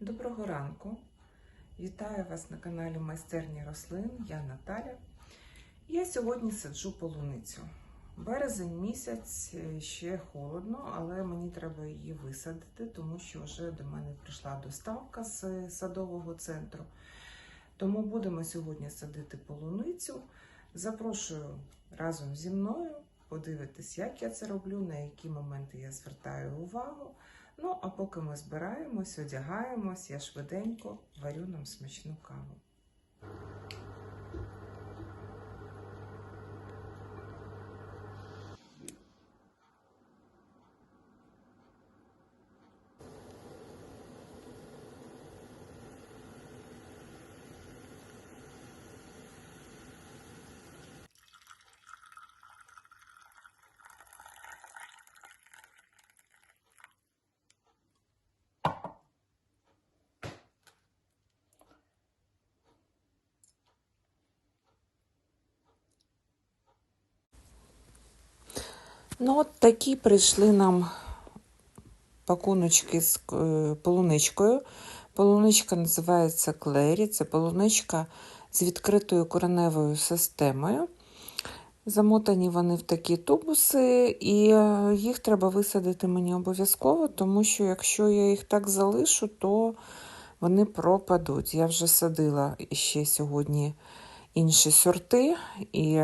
Доброго ранку! Вітаю вас на каналі Майстерні рослин. Я Наталя. Я сьогодні саджу полуницю. Березень місяць е, ще холодно, але мені треба її висадити, тому що вже до мене прийшла доставка з садового центру. Тому будемо сьогодні садити полуницю. Запрошую разом зі мною подивитись, як я це роблю, на які моменти я звертаю увагу. Ну, а поки ми збираємось, одягаємось, я швиденько варю нам смачну каву. Ну, от такі прийшли нам пакуночки з е, полуничкою. Полуничка називається Клері. Це полуничка з відкритою кореневою системою. Замотані вони в такі тубуси, і е, їх треба висадити мені обов'язково, тому що якщо я їх так залишу, то вони пропадуть. Я вже садила ще сьогодні інші сорти, і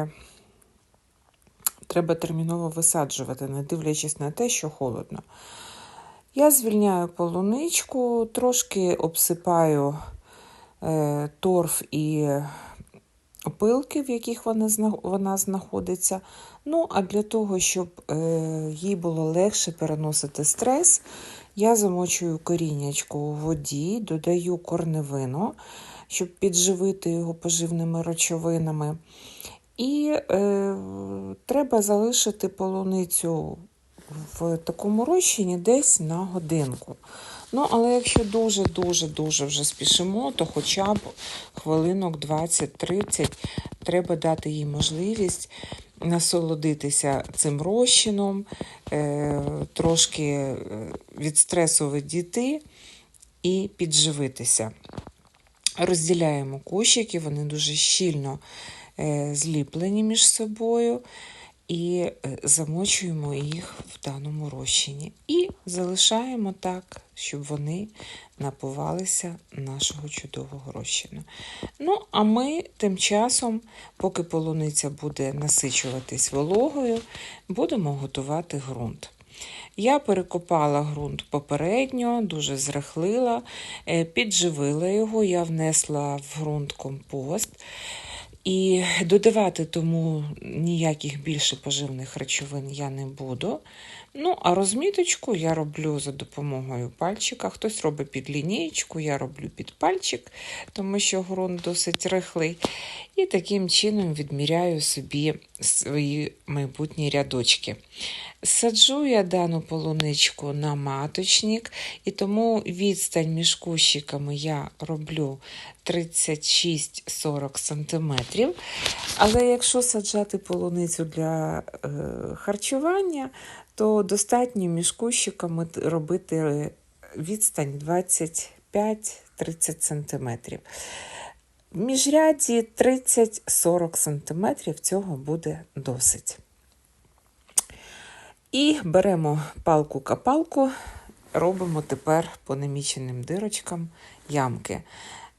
треба терміново висаджувати, не дивлячись на те, що холодно. Я звільняю полуничку, трошки обсипаю е, торф і опилки, в яких вона, знаходиться. Ну, а для того, щоб е, їй було легше переносити стрес, я замочую коріннячко у воді, додаю корневину, щоб підживити його поживними речовинами. І е, треба залишити полуницю в такому розчині десь на годинку. Ну, але якщо дуже-дуже-дуже вже спішимо, то хоча б хвилинок 20-30 треба дати їй можливість насолодитися цим розчином, е, трошки е, від стресу відійти і підживитися. Розділяємо кущики, вони дуже щільно зліплені між собою і е, замочуємо їх в даному розчині. І залишаємо так, щоб вони напувалися нашого чудового розчину. Ну, а ми тим часом, поки полуниця буде насичуватись вологою, будемо готувати ґрунт. Я перекопала ґрунт попередньо, дуже зрихлила, е, підживила його, я внесла в ґрунт компост. І додавати тому ніяких більше поживних речовин я не буду. Ну, а розміточку я роблю за допомогою пальчика. Хтось робить під лінієчку, я роблю під пальчик, тому що ґрунт досить рихлий. І таким чином відміряю собі свої майбутні рядочки. Саджу я дану полуничку на маточник, і тому відстань між кущиками я роблю 36-40 см. Але якщо саджати полуницю для е, харчування, то достатньо між кущиками робити відстань 25-30 см. В міжряді 30-40 см цього буде досить. І беремо палку-капалку, робимо тепер по наміченим дирочкам ямки.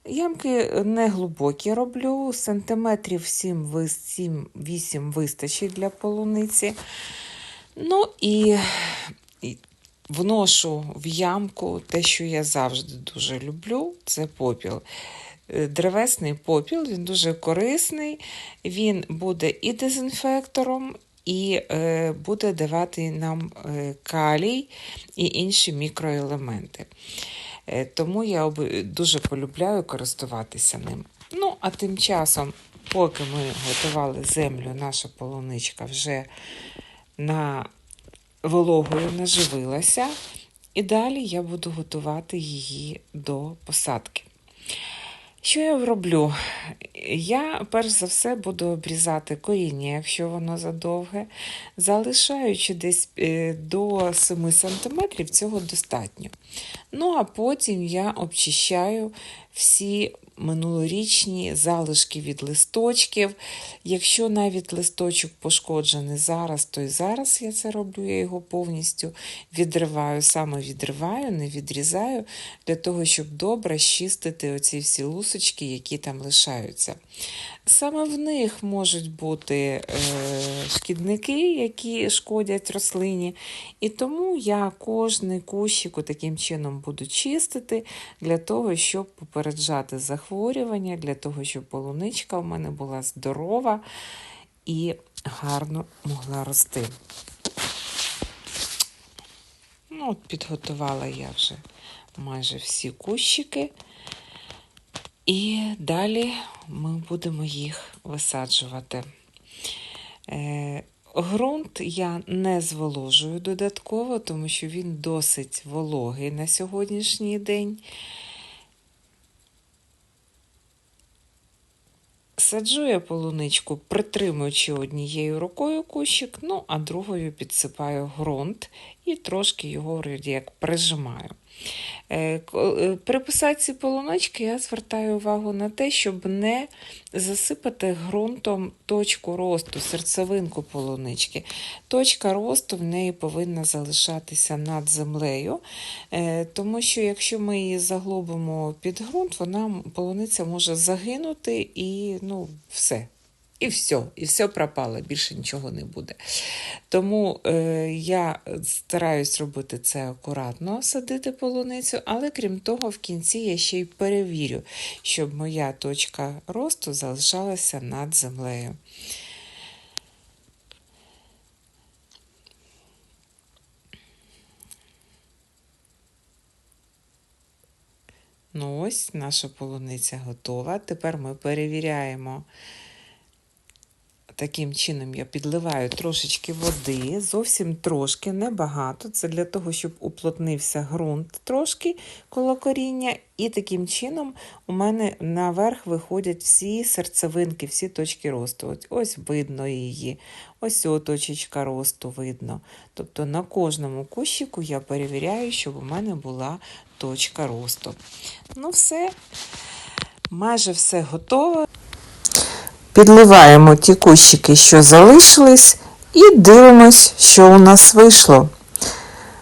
Ямки не глибокі роблю, сантиметрів 7-8 вистачить для полуниці. Ну і вношу в ямку те, що я завжди дуже люблю, це попіл. Е, древесний попіл, він дуже корисний, він буде і дезінфектором, і е, буде давати нам е, калій і інші мікроелементи. Тому я дуже полюбляю користуватися ним. Ну, а тим часом, поки ми готували землю, наша полуничка вже на вологою наживилася, і далі я буду готувати її до посадки. Що я роблю? Я перш за все буду обрізати коріння, якщо воно задовге, залишаючи десь е, до 7 см, цього достатньо. Ну, а потім я обчищаю всі минулорічні залишки від листочків. Якщо навіть листочок пошкоджений зараз, то і зараз я це роблю, я його повністю відриваю, саме відриваю, не відрізаю, для того, щоб добре щистити оці всі лусочки, які там лишаються. Саме в них можуть бути е, шкідники, які шкодять рослині. І тому я кожний кущик таким чином буду чистити для того, щоб попереджати захворювання, для того, щоб полуничка в мене була здорова і гарно могла рости. Ну, от Підготувала я вже майже всі кущики. І далі ми будемо їх висаджувати. Е, Грунт я не зволожую додатково, тому що він досить вологий на сьогоднішній день. Саджу я полуничку, притримуючи однією рукою кущик, ну а другою підсипаю ґрунт і трошки його як прижимаю. Е, При посадці полунички я звертаю увагу на те, щоб не засипати ґрунтом точку росту, серцевинку полунички. Точка росту в неї повинна залишатися над землею, е, тому що якщо ми її заглобимо під ґрунт, вона полуниця може загинути і ну, все. І все, і все пропало, більше нічого не буде. Тому е, я стараюсь робити це акуратно, садити полуницю, але крім того, в кінці я ще й перевірю, щоб моя точка росту залишалася над землею. Ну ось наша полуниця готова. Тепер ми перевіряємо. Таким чином я підливаю трошечки води, зовсім трошки, небагато. Це для того, щоб уплотнився ґрунт трошки коло коріння. І таким чином у мене наверх виходять всі серцевинки, всі точки росту. Ось, ось видно її, ось точечка росту видно. Тобто на кожному кущику я перевіряю, щоб у мене була точка росту. Ну, все, майже все готово. Підливаємо ті кущики, що залишились, і дивимось, що у нас вийшло.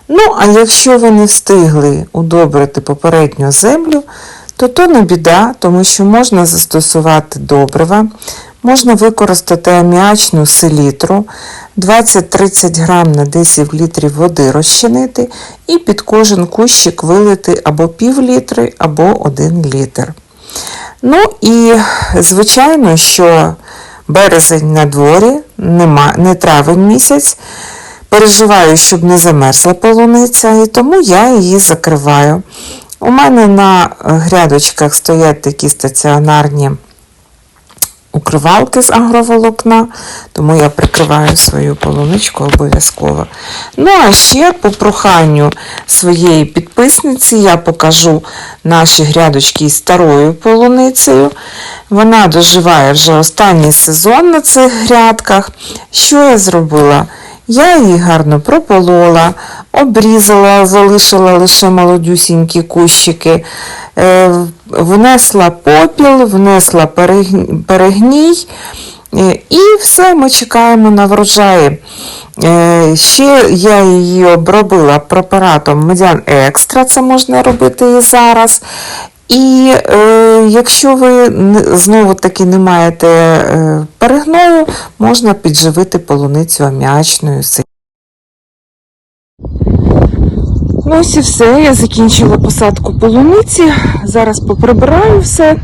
Ну, а якщо ви не встигли удобрити попередню землю, то то не біда, тому що можна застосувати добрива, можна використати аміачну селітру 20-30 грам на 10 літрів води розчинити і під кожен кущик вилити або пів літри, або 1 літр. Ну і, звичайно, що березень на дворі, нема, не травень місяць. Переживаю, щоб не замерзла полуниця, і тому я її закриваю. У мене на грядочках стоять такі стаціонарні укривалки з агроволокна, тому я прикриваю свою полуничку обов'язково. Ну, а ще по проханню своєї підписниці я покажу наші грядочки із старою полуницею. Вона доживає вже останній сезон на цих грядках. Що я зробила? Я її гарно прополола, обрізала, залишила лише молодюсінькі кущики, е, внесла попіл, внесла перегній. е, І все, ми чекаємо на врожаї. Е, Ще я її обробила препаратом Медян Екстра, це можна робити і зараз. І е, якщо ви знову таки не маєте перегною, можна підживити полуницю аміачною силою. Ну ось і все. Я закінчила посадку полуниці. Зараз поприбираю все.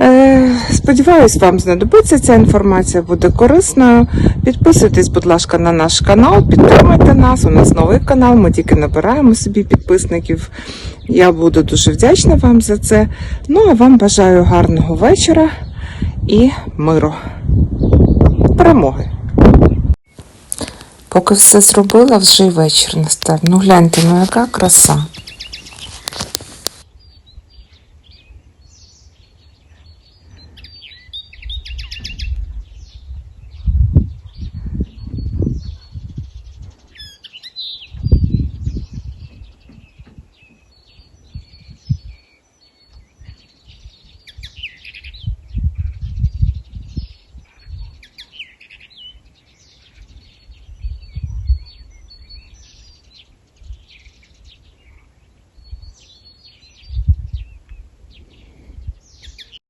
Е, Сподіваюсь, вам знадобиться ця інформація, буде корисною. Підписуйтесь, будь ласка, на наш канал, підтримуйте нас. У нас новий канал, ми тільки набираємо собі підписників. Я буду дуже вдячна вам за це. Ну а вам бажаю гарного вечора і миру. Перемоги! Поки все зробила, вже й вечір настав. Ну гляньте, ну яка краса.